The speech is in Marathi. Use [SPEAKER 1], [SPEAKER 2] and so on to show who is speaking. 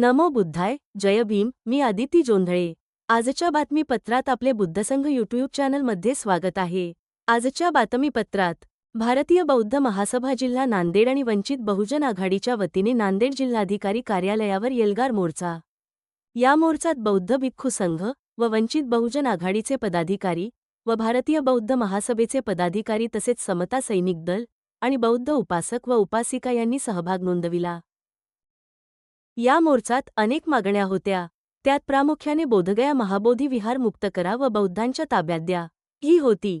[SPEAKER 1] नमो बुद्धाय जय भीम मी आदिती जोंधळे. आजच्या बातमीपत्रात आपले बुद्धसंघ युट्यूब चॅनलमध्ये स्वागत आहे. आजच्या बातमीपत्रात भारतीय बौद्ध महासभा जिल्हा नांदेड आणि वंचित बहुजन आघाडीच्या वतीने नांदेड जिल्हाधिकारी कार्यालयावर येलगार मोर्चा. या मोर्चात बौद्ध भिक्खू संघ व वंचित बहुजन आघाडीचे पदाधिकारी व भारतीय बौद्ध महासभेचे पदाधिकारी तसेच समता सैनिक दल आणि बौद्ध उपासक व उपासिका यांनी सहभाग नोंदविला. या मोर्चात अनेक मागण्या होत्या. त्यात प्रामुख्याने बोधगया महाबोधी विहार मुक्त करा व बौद्धांच्या ताब्यात द्या. ही होती.